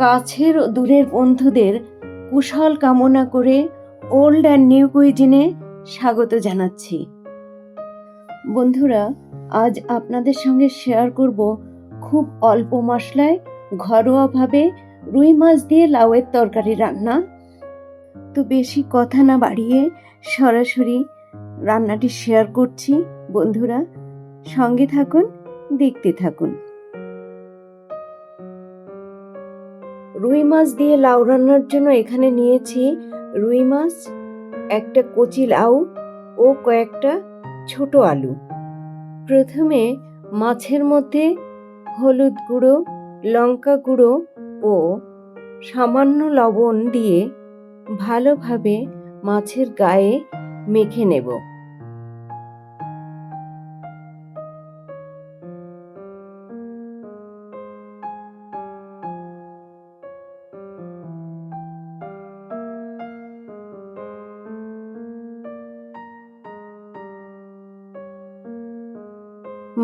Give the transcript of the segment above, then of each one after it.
কাছের দূরের বন্ধুদের কুশল কামনা করে ওল্ড অ্যান্ড নিউ কুইজিনে স্বাগত জানাচ্ছি। বন্ধুরা, আজ আপনাদের সঙ্গে শেয়ার করব খুব অল্প মশলায়, ঘরোয়াভাবে রুই মাছ দিয়ে লাউয়ের তরকারি রান্না। তো বেশি কথা না বাড়িয়ে সরাসরি রান্নাটি শেয়ার করছি। বন্ধুরা, সঙ্গে থাকুন, দেখতে থাকুন। রুই মাছ দিয়ে লাউ রান্নার জন্য এখানে নিয়েছি রুই মাছ, একটা কচি লাউ ও কয়েকটা ছোট আলু। প্রথমে মাছের মধ্যে হলুদ গুঁড়ো, লঙ্কা গুঁড়ো ও সামান্য লবণ দিয়ে ভালোভাবে মাছের গায়ে মেখে নেব।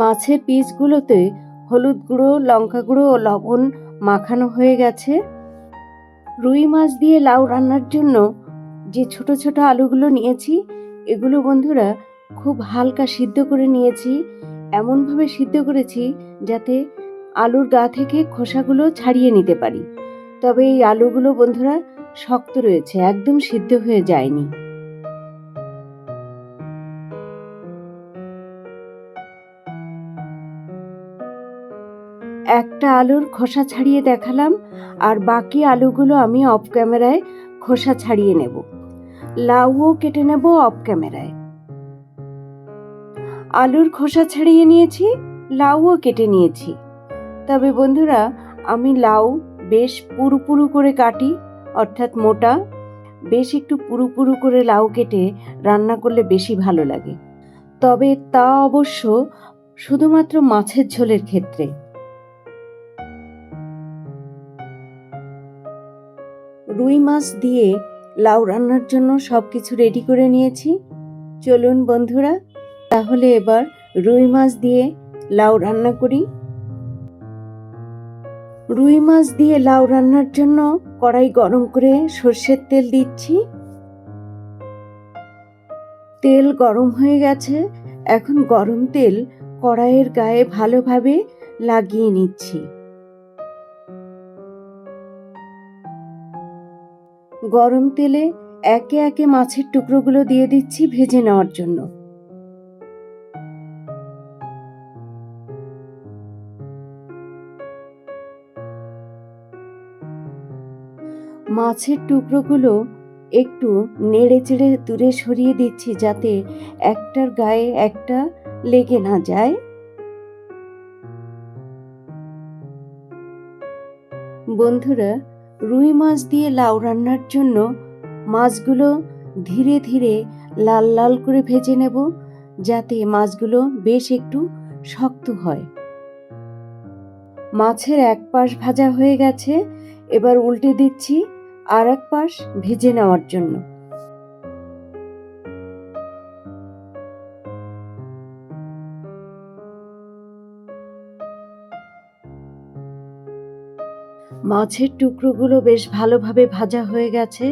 মাছের পিসগুলোতে হলুদ গুঁড়ো, লঙ্কা গুঁড়ো ও লবণ মাখানো হয়ে গেছে। রুই মাছ দিয়ে লাউ রান্নার জন্য যে ছোট ছোট আলুগুলো নিয়েছি, এগুলো বন্ধুরা খুব হালকা সিদ্ধ করে নিয়েছি। এমনভাবে সিদ্ধ করেছি যাতে আলুর গা থেকে খোসাগুলো ছাড়িয়ে নিতে পারি। তবে এই আলুগুলো বন্ধুরা শক্ত রয়েছে, একদম সিদ্ধ হয়ে যায়নি। একটা আলুর খোসা ছাড়িয়ে দেখালাম, আর বাকি আলুগুলো আমি অফ ক্যামেরায় খোসা ছাড়িয়ে নেব। লাউও কেটে নেব অফ ক্যামেরায় আলুর খোসা ছাড়িয়ে নিয়েছি, লাউও কেটে নিয়েছি। তবে বন্ধুরা, আমি লাউ বেশ পুরু পুরু করে কাটি, অর্থাৎ মোটা, বেশ একটু পুরু পুরু করে লাউ কেটে রান্না করলে বেশি ভালো লাগে। তবে তা অবশ্য শুধুমাত্র মাছের ঝোলের ক্ষেত্রে। রুই মাছ দিয়ে লাউ রান্নার জন্য সব কিছু রেডি করে নিয়েছি। চলুন বন্ধুরা, তাহলে এবার রুই মাছ দিয়ে লাউ রান্না করি। রুই মাছ দিয়ে লাউ রান্নার জন্য কড়াই গরম করে সর্ষের তেল দিচ্ছি। তেল গরম হয়ে গেছে, এখন গরম তেল কড়াইয়ের গায়ে ভালোভাবে লাগিয়ে নিচ্ছি। গরম তেলে একে একে মাছের টুকরোগুলো দিয়ে দিচ্ছি ভেজে নেওয়ার জন্য। মাছের টুকরোগুলো একটু নেড়ে চেড়ে দূরে সরিয়ে দিচ্ছি যাতে একটার গায়ে একটা লেগে না যায়। বন্ধুরা রুই মাছ দিয়ে লাউ রান্নার জন্য মাছগুলো ধীরে ধীরে লাল লাল করে ভেজে নেব যাতে মাছগুলো বেশ একটু শক্ত হয়। মাছের এক পাশ ভাজা হয়ে গেছে, এবার উল্টে দিচ্ছি আর এক পাশ ভেজে নেওয়ার জন্য। মাছের টুকরোগুলো বেশ ভালোভাবে ভাজা হয়ে গেছে।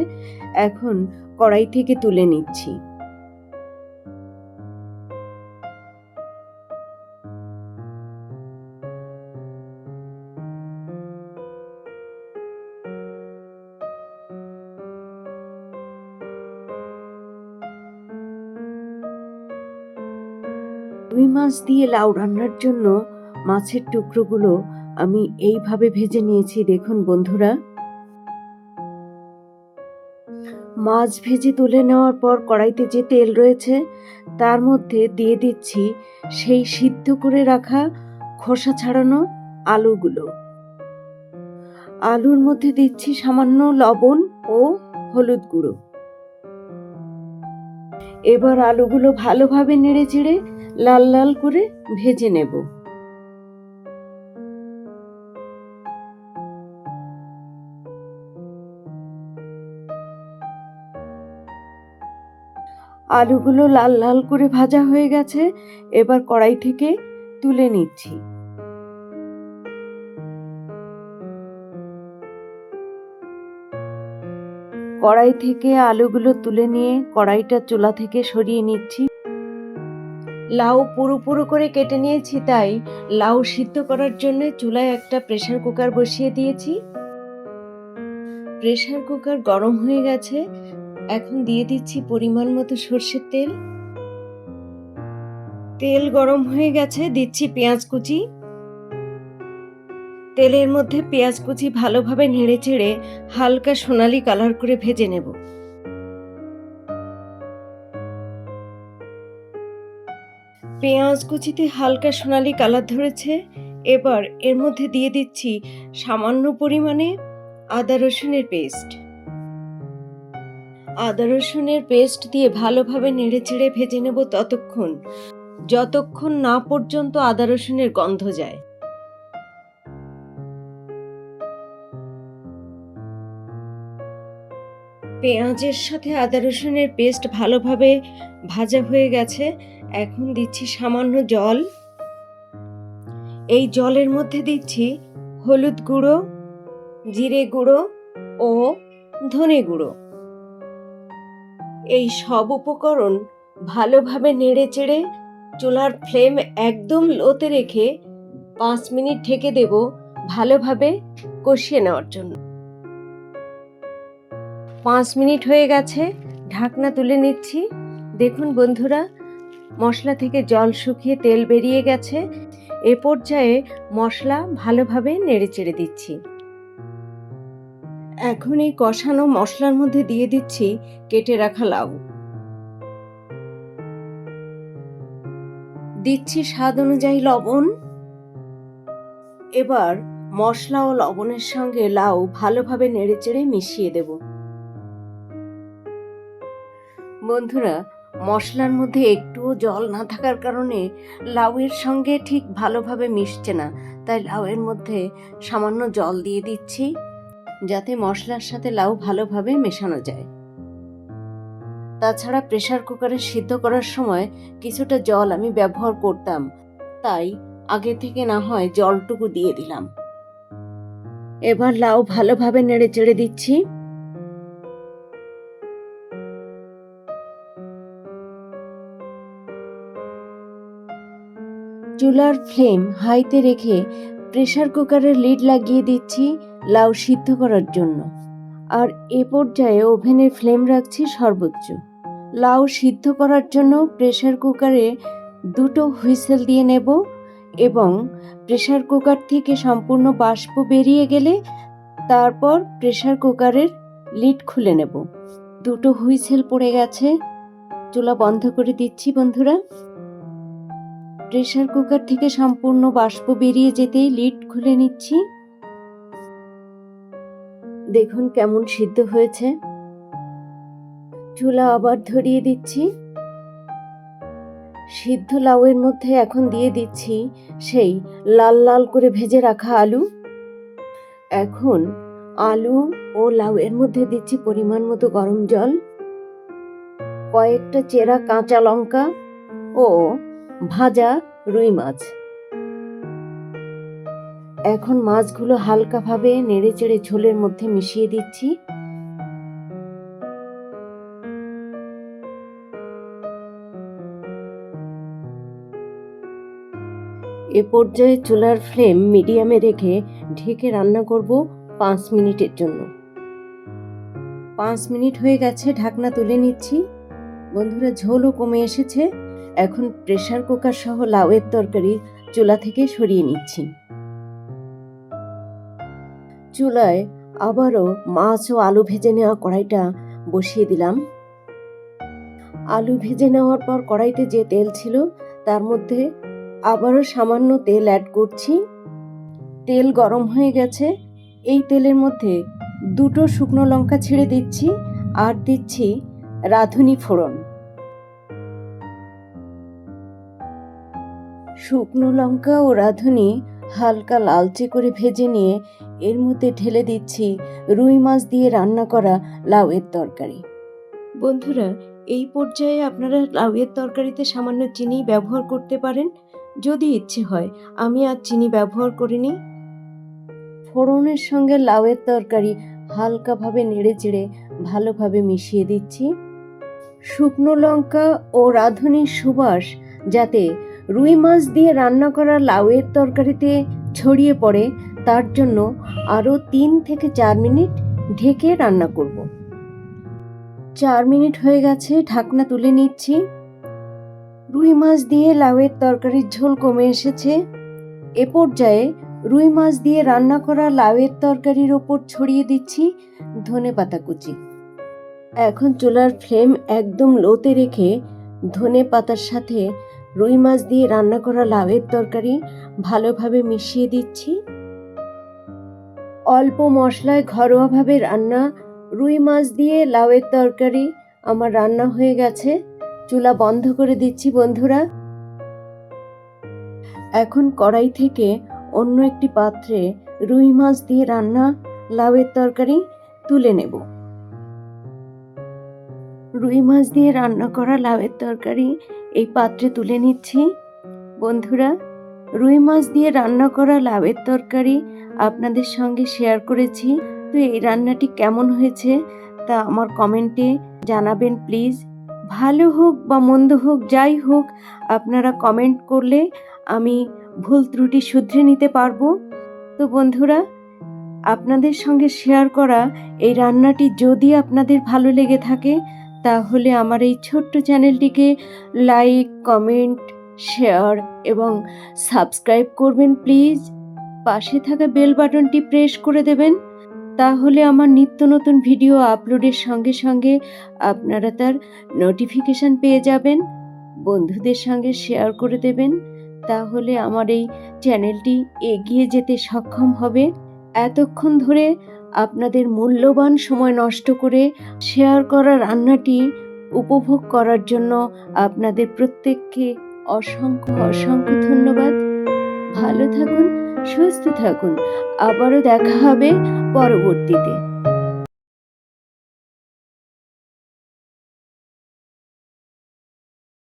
এখন কড়াই থেকে তুলে নিচ্ছি। রুই মাছ দিয়ে লাউ রান্নার জন্য মাছের টুকরোগুলো আমি এইভাবে ভেজে নিয়েছি, দেখুন বন্ধুরা। মাছ ভেজে তুলে নেওয়ার পর কড়াইতে যে তেল রয়েছে, তার মধ্যে দিয়ে দিচ্ছি সেই সিদ্ধ করে রাখা খোসা ছাড়ানো আলুগুলো। আলুর মধ্যে দিচ্ছি সামান্য লবণ ও হলুদ গুঁড়ো। এবার আলুগুলো ভালোভাবে নেড়ে চেড়ে লাল লাল করে ভেজে নেব। আলুগুলো লাল লাল করে ভাজা হয়ে গেছে, এবার কড়াই থেকে তুলে নিচ্ছি। কড়াই থেকে আলুগুলো তুলে নিয়ে কড়াইটা চুলা থেকে সরিয়ে নিচ্ছি। লাউ পুরো পুরো করে কেটে নিয়েছি, তাই লাউ সিদ্ধ করার জন্য চুলায় একটা প্রেসার কুকার বসিয়ে দিয়েছি। প্রেসার কুকার গরম হয়ে গেছে এখন দিয়ে দিচ্ছি পরিমাণ মতো সর্ষের তেল। তেল গরম হয়ে গেছে, দিচ্ছি পেঁয়াজ কুচি। তেলের মধ্যে পেঁয়াজ কুচি ভালোভাবে নেড়ে চেড়ে হালকা সোনালি কালার করে ভেজে নেব। পেঁয়াজ কুচিতে হালকা সোনালি কালার ধরেছে, এবার এর মধ্যে দিয়ে দিচ্ছি সামান্য পরিমাণে আদা রসুনের পেস্ট। আদা রসুনের পেস্ট দিয়ে ভালোভাবে নেড়ে চেড়ে ভেজে নেব ততক্ষণ, যতক্ষণ না পর্যন্ত আদা রসুনের গন্ধ যায়। পেঁয়াজের সাথে আদা রসুনের পেস্ট ভালোভাবে ভাজা হয়ে গেছে, এখন দিচ্ছি সামান্য জল। এই জলের মধ্যে দিচ্ছি হলুদ গুঁড়ো, জিরে গুঁড়ো ও ধনে গুঁড়ো। এই সব উপকরণ ভালোভাবে নেড়ে চেড়ে চুলার ফ্লেম একদম লোতে রেখে পাঁচ মিনিট ঢেকে দেব ভালোভাবে কষিয়ে নেওয়ার জন্য। পাঁচ মিনিট হয়ে গেছে, ঢাকনা তুলে নিচ্ছি। দেখুন বন্ধুরা, মশলা থেকে জল শুকিয়ে তেল বেরিয়ে গেছে। এ পর্যায়ে মশলা ভালোভাবে নেড়ে চেড়ে দিচ্ছি। এখন এই কষানো মশলার মধ্যে দিয়ে দিচ্ছি, কেটে রাখা লাউ। দিচ্ছি স্বাদ অনুযায়ী লবণ। এবার মশলা ও লবণের সঙ্গে লাউ ভালোভাবে নেড়েচেড়ে মিশিয়ে দেব। বন্ধুরা, মশলার মধ্যে একটুও জল না থাকার কারণে লাউয়ের সঙ্গে ঠিক ভালোভাবে মিশছে না। তাই লাউয়ের মধ্যে সামান্য জল দিয়ে দিচ্ছি। যাতে মশলার সাথে লাউ ভালোভাবে মেশানো যায়। তাছাড়া প্রেসার কুকারে সিদ্ধ করার সময় কিছুটা জল আমি ব্যবহার করতাম, তাই আগে থেকে না হয় জলটুকু দিয়ে দিলাম। এবার লাউ ভালোভাবে নেড়ে চেড়ে দিচ্ছি। চুলার ফ্লেম হাইতে রেখে প্রেসার কুকারের লিড লাগিয়ে দিচ্ছি। লাউ সিদ্ধ করার জন্য। আর এ পর্যায়ে ওভেনের ফ্লেম রাখছি সর্বোচ্চ। লাউ সিদ্ধ করার জন্য প্রেশার কুকারে দুটো হুইসেল দিয়ে নেব এবং প্রেশার কুকার থেকে সম্পূর্ণ বাষ্প বেরিয়ে গেলে তারপর প্রেশার কুকারের লিড খুলে নেব। দুটো হুইসেল পড়ে গেছে। চুলা বন্ধ করে দিচ্ছি বন্ধুরা। প্রেশার কুকার থেকে সম্পূর্ণ বাষ্প বেরিয়ে যেতেই লিড খুলে নিচ্ছি। দেখুন কেমন সিদ্ধ হয়েছে। চুলা আবার ধরিয়ে দিচ্ছি। সিদ্ধ লাউয়ের মধ্যে এখন দিয়ে দিচ্ছি সেই লাল লাল করে ভেজে রাখা আলু। এখন আলু ও লাউয়ের মধ্যে দিচ্ছি পরিমাণ মতো গরম জল, কয়েকটা চেরা কাঁচা লঙ্কা ও ভাজা রুই মাছ। এখন মাছগুলো হালকাভাবে নেড়ে চেড়ে ঝোলের মধ্যে মিশিয়ে দিচ্ছি। এ পর্যায়ে চুলার ফ্লেম মিডিয়ামে রেখে ঢেকে রান্না করব পাঁচ মিনিটের জন্য। পাঁচ মিনিট হয়ে গেছে, ঢাকনা তুলে নিচ্ছি। বন্ধুরা, ঝোলও কমে এসেছে। এখন প্রেসার কুকার সহ লাউয়ের তরকারি চুলা থেকে সরিয়ে নিচ্ছি। চুলায় আবারও মাছ ও আলু ভেজে নেওয়া কড়াইটা বসিয়ে দিলাম। আলু ভেজে নেওয়ার পর কড়াইতে যে তেল ছিল, তার মধ্যে আবারও সামান্য তেল অ্যাড করছি। তেল গরম হয়ে গেছে। এই তেলের মধ্যে দুটো শুকনো লঙ্কা ছেড়ে দিচ্ছি আর দিচ্ছি রাঁধুনি ফোড়ন। শুকনো লঙ্কা ও রাঁধুনি হালকা লালচে করে ভেজে নিয়ে এর মধ্যে ঢেলে দিচ্ছি রুই মাছ দিয়ে রান্না করা লাউয়ের তরকারি। বন্ধুরা এই পর্যায়ে আপনারা লাউয়ের তরকারিতে সামান্য চিনি ব্যবহার করতে পারেন। যদি ইচ্ছে হয় আমি আর চিনি ব্যবহার করিনি। ফোড়নের সঙ্গে লাউয়ের তরকারি হালকাভাবে নেড়ে চেড়ে ভালোভাবে মিশিয়ে দিচ্ছি। শুকনো লঙ্কা ও রাঁধুনির সুবাস যাতে রুই মাছ দিয়ে রান্না করা লাউয়ের তরকারিতে ছড়িয়ে পড়ে তার জন্য আরও তিন থেকে চার মিনিট ঢেকে রান্না করব। চার মিনিট হয়ে গেছে, ঢাকনা তুলে নিচ্ছি। রুই মাছ দিয়ে লাউয়ের তরকারির ঝোল কমে এসেছে। এ পর্যায়ে রুই মাছ দিয়ে রান্না করা লাউয়ের তরকারির ওপর ছড়িয়ে দিচ্ছি ধনে পাতা কুচি। এখন চুলার ফ্লেম একদম লোতে রেখে ধনে পাতার সাথে রুই মাছ দিয়ে রান্না করা লাউয়ের তরকারি ভালোভাবে মিশিয়ে দিচ্ছি। অল্প মশলায় ঘরোয়াভাবে রান্না, রুই মাছ দিয়ে লাউয়ের তরকারি, আমার রান্না হয়ে গেছে। চুলা বন্ধ করে দিচ্ছি, বন্ধুরা। এখন কড়াই থেকে অন্য একটি পাত্রে রুই মাছ দিয়ে রান্না, লাউয়ের তরকারি তুলে নেব। রুই মাছ দিয়ে রান্না করা লাউয়ের তরকারি এই পাত্রে তুলে নিচ্ছি। বন্ধুরা, রুই মাছ দিয়ে রান্না করা লাউয়ের তরকারি আপনাদের সঙ্গে শেয়ার করেছি। তো এই রান্নাটি কেমন হয়েছে তা আমার কমেন্টে জানাবেন প্লিজ ভালো হোক বা মন্দ হোক, যাই হোক, আপনারা কমেন্ট করলে আমি ভুল ত্রুটি শুধরে নিতে পারব। তো বন্ধুরা, আপনাদের সঙ্গে শেয়ার করা এই রান্নাটি যদি আপনাদের ভালো লেগে থাকে, তাহলে আমার এই ছোট্ট চ্যানেলটিকে লাইক কমেন্ট শেয়ার এবং সাবস্ক্রাইব করবেন প্লিজ পাশে থাকা বেল বাটনটি প্রেস করে দেবেন। তাহলে আমার নিত্য নতুন ভিডিও আপলোডের সঙ্গে সঙ্গে আপনারা তার নোটিফিকেশান পেয়ে যাবেন। বন্ধুদের সঙ্গে শেয়ার করে দেবেন। তাহলে আমার এই চ্যানেলটি এগিয়ে যেতে সক্ষম হবে। এতক্ষণ ধরে আপনাদের মূল্যবান সময় নষ্ট করে শেয়ার করা রান্নাটি উপভোগ করার জন্য আপনাদের প্রত্যেককে অসংখ্য অসংখ্য ধন্যবাদ। ভালো থাকুন সুস্থ থাকুন। আবারও দেখা হবে পরবর্তীতে।